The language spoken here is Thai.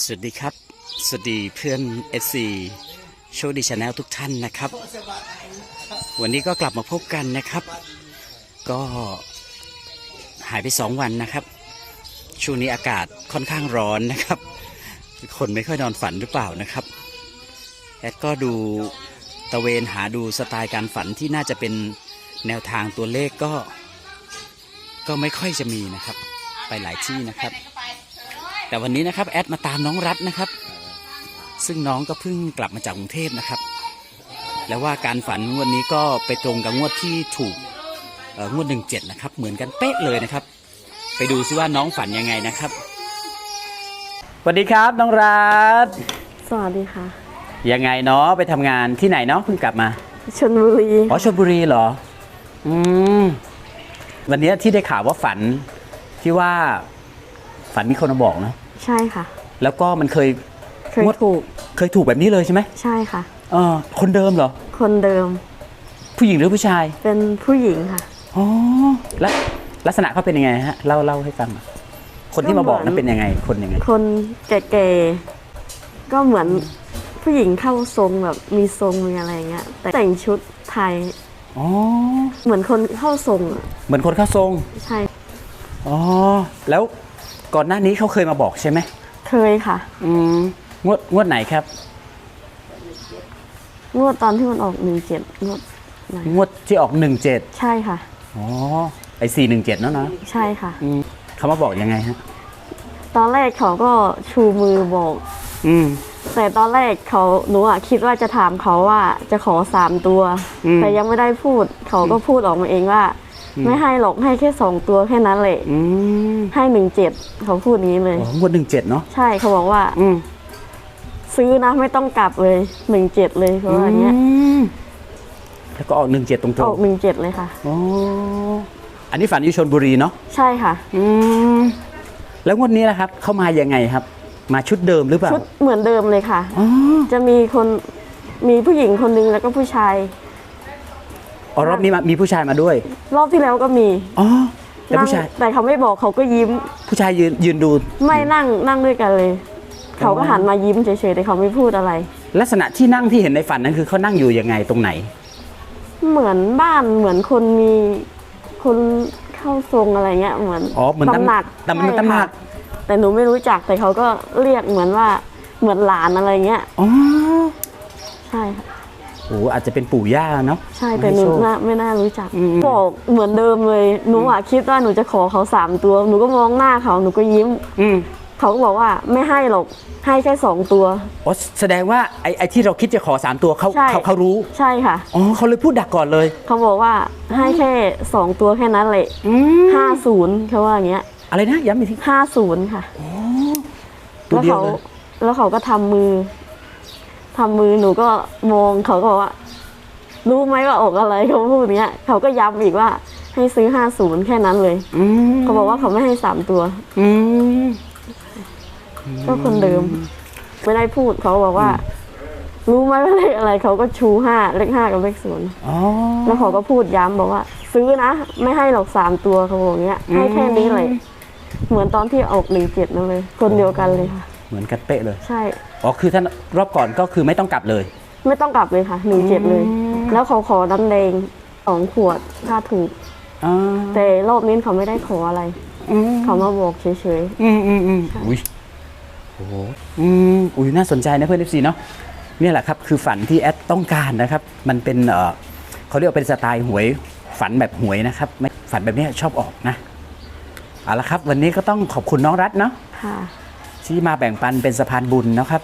สวัสดีครับ สวัสดีเพื่อน FC โชคดีชาแนลทุกท่านนะครับ วันนี้ก็กลับมาพบกันนะครับ ก็หายไปสองวันนะครับ ช่วงนี้อากาศค่อนข้างร้อนนะครับ คนไม่ค่อยนอนฝันหรือเปล่านะครับแอดก็ดูตะเวนหาดูสไตล์การฝันที่น่าจะเป็นแนวทางตัวเลขก็ ก็ไม่ค่อยจะมีนะครับ ไปหลายที่นะครับ แต่วันนี้นะครับแอดมาตามน้องรัฐนะครับ ซึ่งน้องก็เพิ่งกลับมาจากกรุงเทพนะครับ แล้วว่าการฝันงวดนี้ก็ไปตรงกับงวดที่ถูกเอ่องวดหนึ่งเจ็ดนะครับ เหมือนกันเป๊ะเลยนะครับ ไปดูซิว่าน้องฝันยังไงนะครับสวัสดีครับน้องรัฐสวัสดีค่ะ ยังไงเนาะไปทำงานที่ไหนเนาะเพิ่งกลับมาชนบุรีอ๋อชลบุรีเหรอ อืมวันนี้ที่ได้ข่าวว่าฝันที่ว่าฝันมีคนมาบอกนะ ใช่ค่ะ แล้วก็มันเคยเคยงวดถูกเคยถูกแบบนี้เลยใช่ไหมใช่ค่ะ เออคนเดิมเหรอ คนเดิม ผู้หญิงหรือผู้ชาย เป็นผู้หญิงค่ะอ๋อแล้วลักษณะเขาเป็นยังไงฮะเล่าเล่าให้ฟังหน่อยคนที่มาบอกนั้นเป็นยังไงคนยังไง คนแก่ๆก็เหมือนผู้หญิงเข้าทรงแบบมีทรงมีอะไรเงี้ยแต่แต่งชุดไทยอ๋อเหมือนคนเข้าทรงอะเหมือนคนเข้าทรงใช่อ๋อแล้ว ก่อนหน้านี้เขาเคยมาบอกใช่ไหมเคยค่ะ อืมงวดงวดไหนครับ งวดตอนที่มันออกหนึ่งเจ็ดงวดไหนงวดที่ออกหนึ่งเจ็ดใช่ค่ะ อ๋อไอ้สี่หนึ่งเจ็ดนั่นนะใช่ค่ะ อืมเขามาบอกยังไงฮะ ตอนแรกเขาก็ชูมือบอก อืม แต่ตอนแรกเขาหนูอะคิดว่าจะถามเขาว่าจะขอสามตัว อืม แต่ยังไม่ได้พูด เขาก็พูดออกมาเองว่า ไม่ให้หรอกให้แค่สองตัวแค่นั้นแหละอืมให้หนึ่งเจ็ดเขาพูดอย่างนี้เลยอ๋องวดหนึ่งเจ็ดเนาะใช่เขาบอกว่าอืมซื้อนะไม่ต้องกลับเลยหนึ่งเจ็ดเลยเขาว่าอย่างเงี้ยมแล้วก็ออกหนึ่งเจ็ดตรงออกหนึ่งเจ็ดเลยค่ะๆอ๋ออันนี้ฝันอยู่ชนบุรีเนาะใช่ค่ะ อืมแล้วงวดนี้นะครับ เข้ามายังไงครับ มาชุดเดิมหรือเปล่าชุดเหมือนเดิมเลยค่ะอ๋อจะมีคนมีผู้หญิงคนนึงแล้วก็ผู้ชาย อ๋อรอบนี้มามีผู้ชายมาด้วย รอบที่แล้วก็มีอ๋อแล้วนั่งผู้ชายแต่เขาไม่บอกเขาก็ยิ้ม ผู้ชายยืนยืนดู ไม่นั่งนั่งด้วยกันเลย เขาก็หันมายิ้มเฉยๆแต่เขาไม่พูดอะไร ลักษณะที่นั่งที่เห็นในฝันนั้นคือเขานั่งอยู่ยังไงตรงไหน เหมือนบ้านเหมือนคนมีคนเข้าทรงอะไรเงี้ยเหมือนอ๋อเหมือนตำตำหนักตำหนักใช่ตำหนักค่ะแต่หนูไม่รู้จักแต่เขาก็เรียกเหมือนว่าเหมือนหลานอะไรเงี้ยอ๋อใช่ค่ะโอ้อาจจะเป็นปู่ย่าเนาะใช่แต่หนูให้โชคน่าไม่น่ารู้จักอืมบอกเหมือนเดิมเลยหนูอะคิดว่าหนูจะขอเขาสามตัวหนูก็มองหน้าเขาหนูก็ยิ้มอืมเขาก็บอกว่าไม่ให้หรอกให้แค่สองตัวอ๋อแสดงว่าไอ้ไอ้ที่เราคิดจะขอสามตัวเขาใช่เขาเขารู้ใช่ค่ะอ๋อเขาเลยพูดดักก่อนเลยเขาบอกว่าให้แค่สองตัวแค่นั้นแหละอืมห้าศูนย์เขาว่าอย่างเงี้ยอะไรนะย้ำอีกทีห้าศูนย์ค่ะตัวแล้วเดียวเขาเลยแล้วเขาก็ทำมือ ทำมือหนูก็มองเขาก็บอกว่า รู้ไหมว่าออกอะไรเขาพูดอย่างเนี้ยเขาก็ย้ำอีกว่า ให้ซื้อห้าศูนย์แค่นั้นเลยอืมเขาบอกว่าเขาไม่ให้สามตัวอืมก็คนเดิม ไม่ได้พูดเขาบอกว่า รู้ไหมว่าเลขอะไรเขาก็ชูห้าเลขห้ากับเลขศูนย์อ๋อแล้วเขาก็พูดย้ำบอกว่า ซื้อนะ ไม่ให้หรอกสามตัวเขาบอกอย่างเงี้ยให้แค่นี้เลย เหมือนตอนที่ออกหนึ่งเจ็ดนั่นเลย คนเดียวกันเลยค่ะ เหมือนกันเป๊ะเลย ใช่ อ๋อ คือท่านรอบก่อนก็คือไม่ต้องกลับเลย ไม่ต้องกลับเลยค่ะหนึ่งเจ็ดเลยอืมแล้วเขาขอน้ำแดงสองขวดถ้าถูกอ๋อแต่รอบนี้เขาไม่ได้ขออะไร อืมเขามาบอกเฉย อืมอืมอืมอุ้ยโอ้โหอืมอุ้ยน่าสนใจนะเพื่อนเอฟซีเนาะเนี่ยแหละครับคือฝันที่แอดต้องการนะครับ มันเป็นเออเขาเรียกว่าเป็นสไตล์หวย ฝันแบบหวยนะครับไม่ฝันแบบเนี้ยชอบออกนะเอาละครับ วันนี้ก็ต้องขอบคุณน้องรัฐเนาะ ๆ ค่ะ ที่มาแบ่งปันเป็นสะพานบุญนะครับ